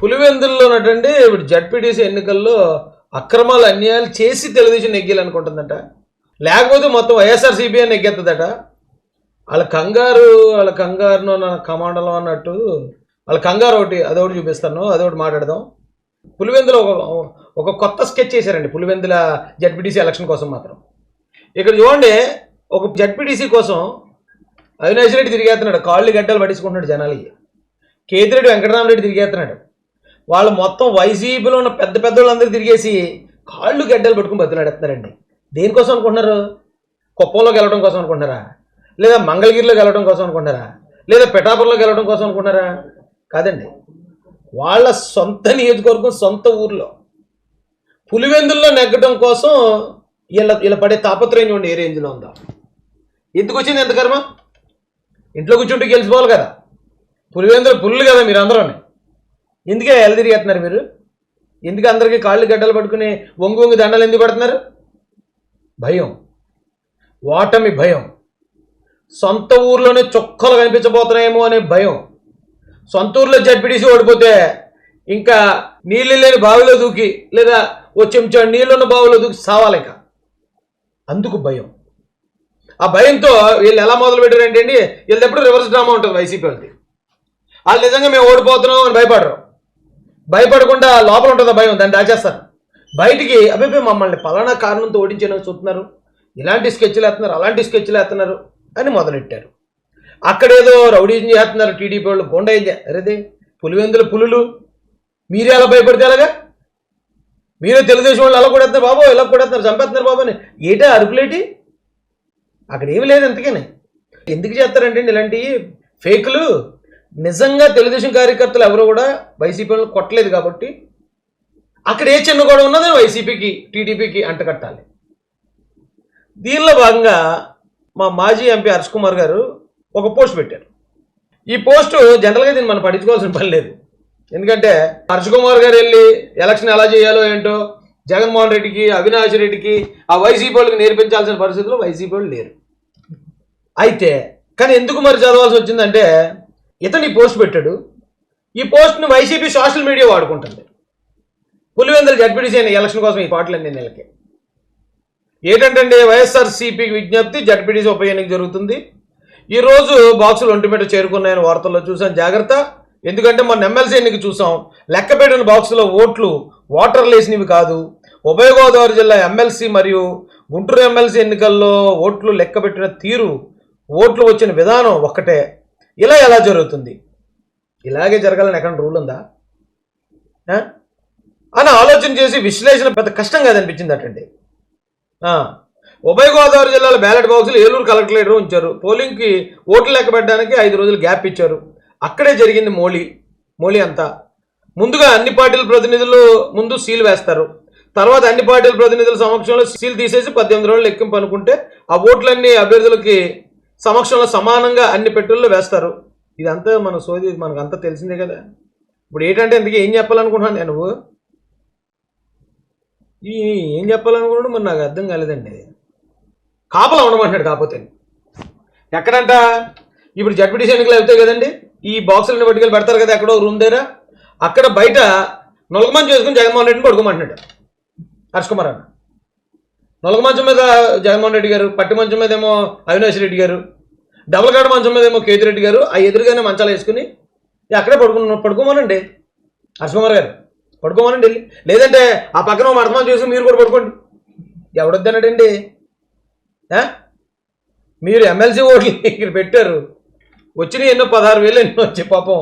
పులివెందుల్లో ఉన్నటువంటి ఇప్పుడు జడ్పీటీసీ ఎన్నికల్లో అక్రమాలు అన్యాయాలు చేసి తెలుగుదేశం నెగ్గాలనుకుంటుందట. లేకపోతే మొత్తం వైఎస్ఆర్ అని వాళ్ళ కంగారు వాళ్ళ కంగారును నా కమాండలం అన్నట్టు వాళ్ళ కంగారు ఒకటి అదొకటి చూపిస్తాను అదొకటి మాట్లాడదాం. పులివెందులో ఒక ఒక కొత్త స్కెచ్ చేశారండి పులివెందుల జడ్పీటీసీ ఎలక్షన్ కోసం మాత్రం. ఇక్కడ చూడండి ఒక జడ్పీటీసీ కోసం అవినాష్ రెడ్డి తిరిగేస్తున్నాడు కాళ్ళు గడ్డలు పట్టించుకుంటున్నాడు జనాలకి. కేతిరెడ్డి వెంకటరామరెడ్డి తిరిగేస్తున్నాడు. వాళ్ళు మొత్తం వైసీపీలో ఉన్న పెద్ద పెద్ద వాళ్ళందరూ తిరిగేసి కాళ్ళు గడ్డలు పట్టుకుని బతులాడేస్తున్నారండి దేనికోసం అనుకుంటున్నారు? కుప్పంలో వెళ్ళడం కోసం అనుకుంటున్నారా? లేదా మంగళగిరిలో వెళ్ళడం కోసం అనుకుంటారా లేదా పిఠాపురంలోకి వెళ్ళడం కోసం అనుకుంటారా కాదండి. వాళ్ళ సొంత నియోజకవర్గం సొంత ఊర్లో. పులివెందుల్లో నెగ్గడం కోసం వీళ్ళ వీళ్ళ పడే తాపత్రయం చూడండి ఏ రేంజ్లో ఉందా. ఎందుకు వచ్చింది ఎంత కర్మ? ఇంట్లో కూర్చుంటే గెలిచిపోవాలి కదా. పులివెందులు పుల్లు కదా మీరు అందరూ ఎందుకే ఎలదిరిగేస్తున్నారు మీరు? ఎందుకు అందరికీ కాళ్ళు గడ్డలు పట్టుకుని వంగు వంగు దండలు ఎందుకు పడుతున్నారు? భయం. ఓటమి భయం. సొంత ఊర్లోనే చుక్కలు కనిపించబోతున్నాయేమో అనే భయం. సొంత ఊర్లో జడ్పీటీసీ ఓడిపోతే ఇంకా నీళ్ళు లేని బావిలో దూకి లేదా ఓ చెంచా నీళ్ళున్న బావిలో దూకి సావాలి ఇంకా. అందుకు భయం. ఆ భయంతో వీళ్ళు ఎలా మొదలు పెట్టారంటే అండి వీళ్ళది ఎప్పుడు రివర్స్ డ్రామా ఉంటుంది వైసీపీ వాళ్ళది. వాళ్ళు నిజంగా మేము ఓడిపోతున్నాం అని భయపడరు. భయపడకుండా లోపల ఉంటుందో భయం దాన్ని దాచేస్తారు. బయటికి అభిప్రాయం మమ్మల్ని పలానా కారణంతో ఓడించాను చూస్తున్నారు. ఇలాంటి స్కెచ్లు వేస్తున్నారు అలాంటి స్కెచ్లు వేస్తున్నారు అని మొదలెట్టారు. అక్కడేదో రౌడీజం చేస్తున్నారు టీడీపీ వాళ్ళు గుండా ఏం అరేదే పులివెందుల పులులు? మీరే అలా భయపడితే అలాగా మీరే తెలుగుదేశం వాళ్ళు అలా కూడా బాబు ఇలా కూడా చంపేస్తున్నారు బాబు అని. ఏటా అరుపులేటి? అక్కడ ఏమి లేదు ఎందుకని ఎందుకు చేస్తారంటే ఇలాంటి ఫేకులు? నిజంగా తెలుగుదేశం కార్యకర్తలు ఎవరు కూడా వైసీపీ కొట్టలేదు కాబట్టి అక్కడ ఏ చిన్న గొడవ ఉన్నదో వైసీపీకి టీడీపీకి అంటకట్టాలి దీనిలో భాగంగా మా మాజీ ఎంపీ హర్ష్ కుమార్ గారు ఒక పోస్ట్ పెట్టారు. ఈ పోస్ట్ జనరల్గా దీన్ని మనం పట్టించుకోవాల్సిన పని లేదు. ఎందుకంటే హర్ష్ కుమార్ గారు వెళ్ళి ఎలక్షన్ ఎలా చేయాలో ఏంటో జగన్మోహన్ రెడ్డికి అవినాష్ రెడ్డికి ఆ వైసీపీ వాళ్ళకి నేర్పించాల్సిన పరిస్థితుల్లో వైసీపీ వాళ్ళు లేరు. అయితే కానీ ఎందుకు మరి చదవాల్సి వచ్చిందంటే ఇతను ఈ పోస్ట్ పెట్టాడు. ఈ పోస్ట్ను వైసీపీ సోషల్ మీడియా వాడుకుంటుంది. పులివెందుల జడ్పీటీసీ అయిన ఎలక్షన్ కోసం ఈ పాటలన్నీ నెలకి. ఏంటంటే వైఎస్ఆర్సీపీ విజ్ఞప్తి జడ్పీటీసీ ఉప ఎన్నిక జరుగుతుంది. ఈరోజు బాక్సులు ఒంటిమిట చేరుకున్నాయని వార్తల్లో చూసాం జాగ్రత్త. ఎందుకంటే మన ఎమ్మెల్సీ ఎన్నిక చూసాం. లెక్కపెట్టిన బాక్సులో ఓట్లు ఓటర్ లేసినవి కాదు. ఉభయ గోదావరి జిల్లా ఎమ్మెల్సీ మరియు గుంటూరు ఎమ్మెల్సీ ఎన్నికల్లో ఓట్లు లెక్కపెట్టిన తీరు ఓట్లు వచ్చిన విధానం ఒక్కటే. ఇలా ఎలా జరుగుతుంది? ఇలాగే జరగాలని ఎక్కడ రూల్ ఉందా? అని ఆలోచన చేసి విశ్లేషణ పెద్ద కష్టం కాదనిపించింది అటండి. ఉభయ గోదావరి జిల్లాల బ్యాలెట్ బాక్సులు ఏలూరు కలెక్టరేట్ ఉంచారు. పోలింగ్కి ఓట్లు లెక్క పెట్టడానికి ఐదు రోజులు గ్యాప్ ఇచ్చారు. అక్కడే జరిగింది మోళీ. మోళీ అంతా. ముందుగా అన్ని పార్టీల ప్రతినిధులు ముందు సీల్ వేస్తారు. తర్వాత అన్ని పార్టీల ప్రతినిధుల సమక్షంలో సీల్ తీసేసి పద్దెనిమిది రోజులు లెక్కింపు అనుకుంటే ఆ ఓట్లన్నీ అభ్యర్థులకి సమక్షంలో సమానంగా అన్ని పెట్టుల్లో వేస్తారు. ఇదంతా మన సోది మనకు అంతా తెలిసిందే కదా. ఇప్పుడు ఏంటంటే ఇందుకే ఏం చెప్పాలనుకుంటున్నాను నేను? నువ్వు ఈ ఏం చెప్పాలనుకున్నాడు మరి నాకు అర్థం కాలేదండి. కాపలా ఉండమంటున్నాడు కాకపోతే. ఎక్కడంట? ఇప్పుడు జడ్పీటీసీ ఎన్నికలు అవుతాయి కదండి. ఈ బాక్సులను పట్టుకెళ్ళి పెడతారు కదా ఎక్కడో రూమ్ దగ్గర. అక్కడ బయట నొలకమని చేసుకుని జగన్మోహన్ రెడ్డిని పడుకోమంటున్నాడు. హర్ష్ కుమార్ అన్న. నొలగ మంచం మీద జగన్మోహన్ రెడ్డి గారు పట్టి మంచం మీద ఏమో అవినాష్ రెడ్డి గారు డబుల్ మంచం మీద ఏమో కేతిరెడ్డి గారు ఆ ఎదురుగానే మంచాలు వేసుకుని అక్కడే పడుకున్న పడుకోమనండి. హర్ష్ గారు పడుకోమనండి వెళ్ళి. లేదంటే ఆ పక్కన ఓ చూసి మీరు కూడా పడుకోండి. ఎవడొద్దన్నాడండి? మీరు ఎమ్మెల్సీ ఓట్లు ఇక్కడ పెట్టారు. వచ్చినాయి ఎన్నో పదహారు వేలు ఎన్నో వచ్చాయి పాపం.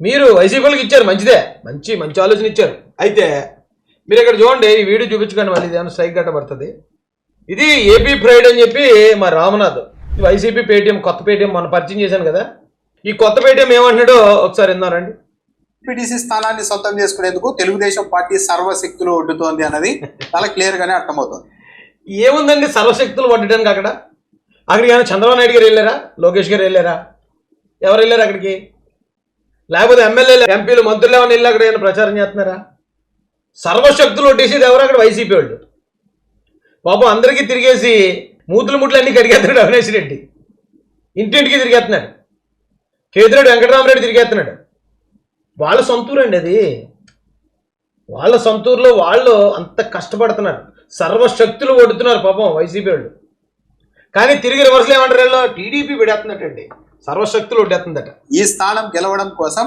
మీరు వైసీపీలకు ఇచ్చారు మంచిదే. మంచి మంచి ఆలోచన ఇచ్చారు. అయితే మీరు ఇక్కడ చూడండి ఈ వీడియో చూపించకండి మళ్ళీ ఇదేమో స్ట్రైక్ గట్ట పడుతుంది. ఇది ఏపీ ప్రైడ్ అని చెప్పి మా రామనాథ్ వైసీపీ పేటీఎం కొత్త పేటీఎం మనం పరిచయం చేశాను కదా. ఈ కొత్త పేటీఎం ఏమంటున్నాడో ఒకసారి విన్నారండి పిటిసి స్థానాన్ని సొంతం చేసుకునేందుకు తెలుగుదేశం పార్టీ సర్వశక్తులు ఒడ్డుతోంది అన్నది చాలా క్లియర్ గానే అర్థమవుతుంది. ఏముందండి సర్వశక్తులు పట్టడానికి అక్కడ? అక్కడికి ఏమైనా చంద్రబాబు నాయుడు గారు వెళ్ళారా? లోకేష్ గారు వెళ్ళారా? ఎవరు వెళ్ళారు అక్కడికి? లేకపోతే ఎమ్మెల్యేలు ఎంపీలు మంత్రులు ఏమైనా వెళ్ళి అక్కడ ఏమైనా ప్రచారం చేస్తున్నారా? సర్వశక్తులు ఒట్టేసేది ఎవరు? అక్కడ వైసీపీ వాళ్ళు. పాపం అందరికీ తిరిగేసి మూతులు ముట్లు అన్నీ కడిగేస్తున్నాడు అవినాష్ రెడ్డి. ఇంటింటికి తిరిగేస్తున్నాడు కేతిరెడ్డి వెంకటరామరెడ్డి తిరిగేస్తున్నాడు వాళ్ళ సొంతూరు అండి అది. వాళ్ళ సొంతూరులో వాళ్ళు అంత కష్టపడుతున్నారు. సర్వశక్తులు కొడుతున్నారు పాపం వైసీపీ వాళ్ళు. కానీ తిరిగి రివర్స్లో ఏమంటారు వీళ్ళు? టీడీపీ విడేస్తున్నట్టండి సర్వశక్తులు ఒడ్డేస్తుందట ఈ స్థానం గెలవడం కోసం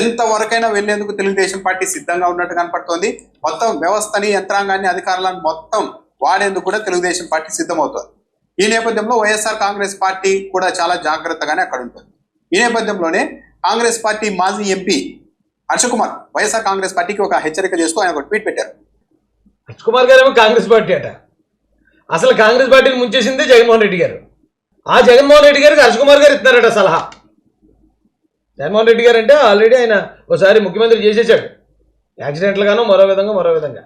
ఎంతవరకైనా వెళ్ళేందుకు తెలుగుదేశం పార్టీ సిద్ధంగా ఉన్నట్టు కనపడుతోంది. మొత్తం వ్యవస్థని యంత్రాంగాన్ని అధికారులను మొత్తం వాడేందుకు కూడా తెలుగుదేశం పార్టీ సిద్ధమవుతుంది. ఈ నేపథ్యంలో వైఎస్ఆర్ కాంగ్రెస్ పార్టీ కూడా చాలా జాగ్రత్తగానే అక్కడ ఉంటుంది. ఈ నేపథ్యంలోనే కాంగ్రెస్ పార్టీ మాజీ ఎంపీ హర్షకుమార్ వైఎస్ఆర్ కాంగ్రెస్ పార్టీకి ఒక హెచ్చరిక చేస్తూ ఆయన ఒక ట్వీట్ పెట్టారు. హర్ష కుమార్ గారు కాంగ్రెస్ పార్టీ అట. అసలు కాంగ్రెస్ పార్టీని ముంచేసిందే జగన్మోహన్ రెడ్డి గారు. ఆ జగన్మోహన్ రెడ్డి గారికి హర్ష కుమార్ గారు ఇస్తున్నారట సలహా. జగన్మోహన్ రెడ్డి గారు అంటే ఆల్రెడీ ఆయన ఒకసారి ముఖ్యమంత్రి చేసేసాడు యాక్సిడెంట్లుగాను మరో విధంగా మరో విధంగా.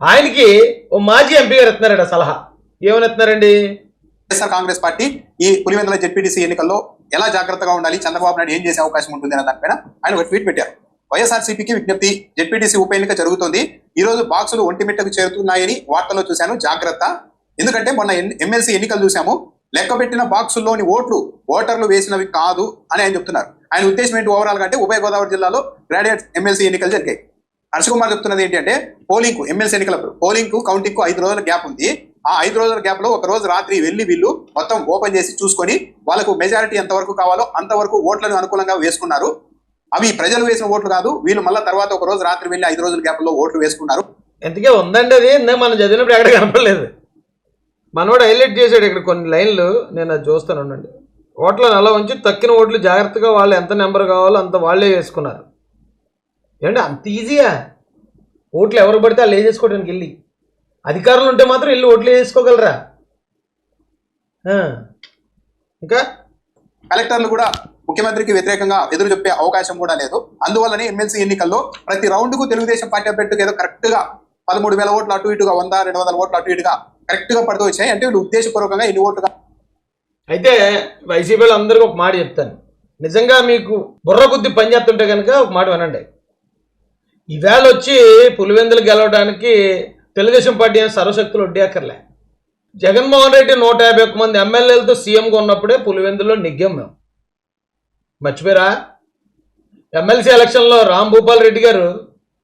ఆయనకి ఓ మాజీ ఎంపీ గారు ఎత్తున్నారండి సలహా. ఏమని ఎత్తున్నారండి? వైఎస్ఆర్ కాంగ్రెస్ పార్టీ ఈ పులివెందుల జెడ్పీటీసీ ఎన్నికల్లో ఎలా జాగ్రత్తగా ఉండాలి చంద్రబాబు నాయుడు ఏం చేసే అవకాశం ఉంటుంది అనే దానిపైన ఆయన ఒక ట్వీట్ పెట్టారు. వైఎస్ఆర్సీపీకి విజ్ఞప్తి జెడ్పీటీసీ ఉప ఎన్నిక జరుగుతుంది ఈ రోజు బాక్సులు ఒంటిమిట్టకు చేరుతున్నాయని వార్తల్లో చూశాను జాగ్రత్త. ఎందుకంటే మొన్న ఎమ్మెల్సీ ఎన్నికలు చూశాము లెక్క పెట్టిన బాక్సుల్లోని ఓట్లు ఓటర్లు వేసినవి కాదు అని ఆయన చెప్తున్నారు. ఆయన ఉద్దేశం ఏంటి ఓవరాల్ అంటే ఉభయ గోదావరి జిల్లాలో గ్రాడ్యుయేట్ ఎమ్మెల్సీ ఎన్నికలు జరిగాయి. హర్షకుమార్ చెప్తున్నది ఏంటి అంటే పోలింగ్ ఎమ్మెల్సీ ఎన్నికలప్పుడు పోలింగ్ కౌంటింగ్కు ఐదు రోజుల గ్యాప్ ఉంది. ఆ ఐదు రోజుల గ్యాప్లో ఒక రోజు రాత్రి వెళ్ళి వీళ్ళు మొత్తం ఓపెన్ చేసి చూసుకొని వాళ్ళకు మెజారిటీ ఎంతవరకు కావాలో అంతవరకు ఓట్లను అనుకూలంగా వేసుకున్నారు. అవి ప్రజలు వేసిన ఓట్లు కాదు వీళ్ళు మళ్ళీ తర్వాత ఒక రోజు రాత్రి వెళ్ళి ఐదు రోజుల గ్యాప్లో ఓట్లు వేసుకున్నారు. ఎందుకే ఉందండి అది ఇందాక మనం చదివినప్పుడు ఎక్కడ కనపడలేదు. మనోడు హైలైట్ చేశాడు ఇక్కడ కొన్ని లైన్లు నేను అది చూస్తాను ఉండండి. ఓట్లను అలా ఉంచి తక్కిన ఓట్లు జాగ్రత్తగా వాళ్ళు ఎంత నెంబర్ కావాలో అంత వాళ్ళే వేసుకున్నారు. ఏంటి అంత ఈజీయా? ఓట్లు ఎవరు పడితే వాళ్ళు వేసేసుకోవడానికి వెళ్ళి? అధికారులు ఉంటే మాత్రం వెళ్ళి ఓట్లు వేసుకోగలరా? ఇంకా? కలెక్టర్లు కూడా ముఖ్యమంత్రికి వ్యతిరేకంగా ఎదురు చెప్పే అవకాశం కూడా లేదు. అందువల్లనే ఎమ్మెల్సీ ఎన్నికల్లో ప్రతి రౌండ్కు తెలుగుదేశం పార్టీ అభ్యర్థికి ఏదో కరెక్ట్గా పదమూడు వేల ఓట్లు అటు ఇటుగా వంద రెండు వందల ఓట్లు అటు ఇటుగా కరెక్ట్గా పడుతూ వచ్చాయి. అంటే వీళ్ళు ఉద్దేశపూర్వకంగా ఎన్ని ఓట్లు అయితే వైసీపీలో అందరికీ ఒక మాట చెప్తాను. నిజంగా మీకు బుర్ర బుద్ధి పనిచేస్తుంటే కనుక ఒక మాట వినండి. ఈవేళ వచ్చి పులివెందులు గెలవడానికి తెలుగుదేశం పార్టీ అనే సర్వశక్తులు ఒడ్డేక్కర్లే జగన్మోహన్ రెడ్డి నూట యాభై ఒక్క మంది ఎమ్మెల్యేలతో సీఎంగా ఉన్నప్పుడే పులివెందులో నిగ్గం మేము. మర్చిపోయారా? ఎమ్మెల్సీ ఎలక్షన్లో రామ్ భూపాల్ రెడ్డి గారు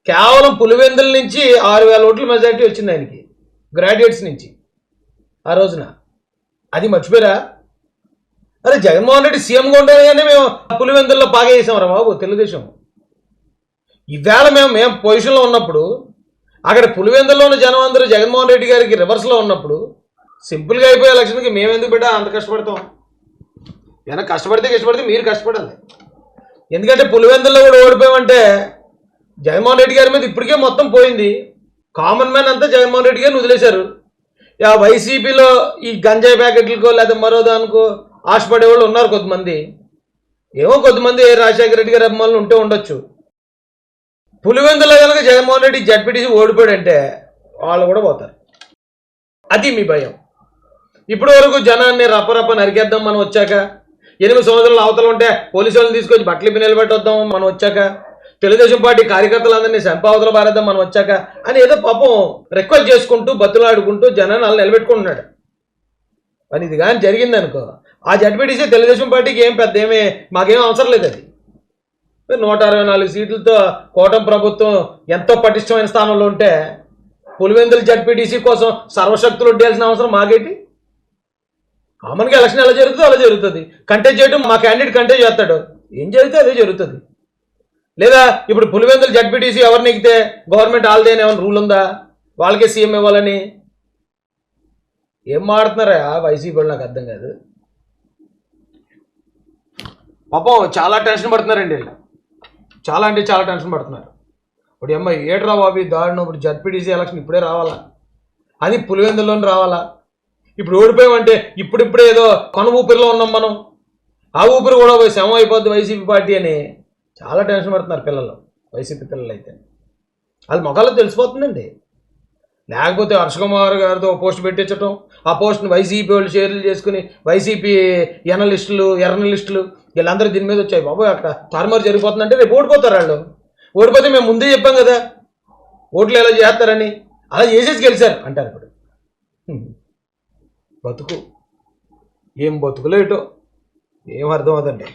కేవలం పులివెందుల నుంచి ఆరు వేల ఓట్ల మెజారిటీ వచ్చింది ఆయనకి గ్రాడ్యుయేట్స్ నుంచి ఆ రోజున. అది మర్చిపోయారా? అరే జగన్మోహన్ రెడ్డి సీఎంగా ఉండాలి కానీ మేము పులివెందుల్లో బాగా చేసాం రా బాబు? తెలుగుదేశం. ఈవేళ మేము మేము పొజిషన్లో ఉన్నప్పుడు అక్కడ పులివెందుల్లో ఉన్న జనం అందరూ జగన్మోహన్ రెడ్డి గారికి రివర్స్లో ఉన్నప్పుడు సింపుల్గా అయిపోయే ఎలక్షన్కి మేము ఎందుకు బిడ్డ అంత కష్టపడతాం? ఏమైనా కష్టపడితే కష్టపడితే మీరు కష్టపడాలి. ఎందుకంటే పులివెందుల్లో కూడా ఓడిపోయామంటే జగన్మోహన్ రెడ్డి గారి మీద ఇప్పటికే మొత్తం పోయింది. కామన్ మ్యాన్ అంతా జగన్మోహన్ రెడ్డి గారిని వదిలేశారు. వైసీపీలో ఈ గంజాయి ప్యాకెట్లకో లేదా మరో దానికో ఆశపడే వాళ్ళు ఉన్నారు కొంతమంది. ఏమో కొంతమంది రాజశేఖర రెడ్డి గారి అభిమానులు ఉంటే ఉండొచ్చు. పులివెందులో కనుక జగన్మోహన్ రెడ్డి జడ్పీటీసీ ఓడిపోయాడంటే వాళ్ళు కూడా పోతారు. అది మీ భయం. ఇప్పటి వరకు జనాన్ని రపరప నరికేద్దాం మనం వచ్చాక. ఎనిమిది సంవత్సరాలు అవతలు ఉంటే పోలీసు వాళ్ళని తీసుకొచ్చి బట్టలు ఇప్పి నిలబెట్టొద్దాం మనం వచ్చాక. తెలుగుదేశం పార్టీ కార్యకర్తలందరినీ చంపావతల పారేద్దాం మనం వచ్చాక అని ఏదో పాపం రిక్వెస్ట్ చేసుకుంటూ బతులాడుకుంటూ జనాన్ని అలా నిలబెట్టుకుంటున్నాడు. మరి ఇది కానీ జరిగింది అనుకో ఆ జడ్పీటీసీ తెలుగుదేశం పార్టీకి ఏం పెద్ద ఏమీ మాకేం అవసరం లేదు అది. నూట అరవై నాలుగు సీట్లతో కోటం ప్రభుత్వం ఎంతో పటిష్టమైన స్థానంలో ఉంటే పులివెందుల జడ్పీటీసీ కోసం సర్వశక్తులు ఉండాల్సిన అవసరం మాకేంటి? కామన్గా ఎలక్షన్ ఎలా జరుగుతుందో అలా జరుగుతుంది. కంటే చేయడం మా క్యాండిడేట్ కంటే చేస్తాడు. ఏం జరిగితే అదే జరుగుతుంది. లేదా ఇప్పుడు పులివెందుల జడ్పీటీసీ ఎవరిని ఎక్కితే గవర్నమెంట్ ఆల్దే అని ఏమైనా రూల్ ఉందా? వాళ్ళకే సీఎం ఇవ్వాలని? ఏం మాడుతున్నారా? వైసీపీ నాకు అర్థం కాదు. పాపం చాలా టెన్షన్ పడుతున్నారండి వీళ్ళు. చాలా అంటే చాలా టెన్షన్ పడుతున్నారు. ఇప్పుడు అమ్మ ఏట్రా బాబు దారుణం? ఇప్పుడు జడ్పీటీసీ ఎలక్షన్ ఇప్పుడే రావాలా? అది పులివెందుల్లోనే రావాలా? ఇప్పుడు ఓడిపోయామంటే ఇప్పుడిప్పుడే ఏదో కొన ఊపిరిలో ఉన్నాం మనం. ఆ ఊపిరి కూడా పోయి శవం అయిపోద్ది వైసీపీ పార్టీ అని. చాలా టెన్షన్ పడుతున్నారు పిల్లలు వైసీపీ పిల్లలు అయితే. వాళ్ళ మొఖాల్లో తెలిసిపోతుందండి. లేకపోతే హర్షకుమార్ గారితో పోస్ట్ పెట్టించడం ఆ పోస్ట్ని వైసీపీ వాళ్ళు షేర్లు చేసుకుని వైసీపీ ఎనలిస్టులు ఎర్నలిస్టులు వీళ్ళందరూ దీని మీద వచ్చాయి బాబు అక్కడ తారుమారు జరిగిపోతుందంటే రేపు ఓడిపోతారు వాళ్ళు. ఓడిపోతే మేము ముందే చెప్పాం కదా ఓట్లు ఎలా చేస్తారని. అలా చేసేసి గెలిచారు అంటారు ఇప్పుడు. బతుకు. ఏం బతుకులేటో ఏం అర్థం అవుతుంది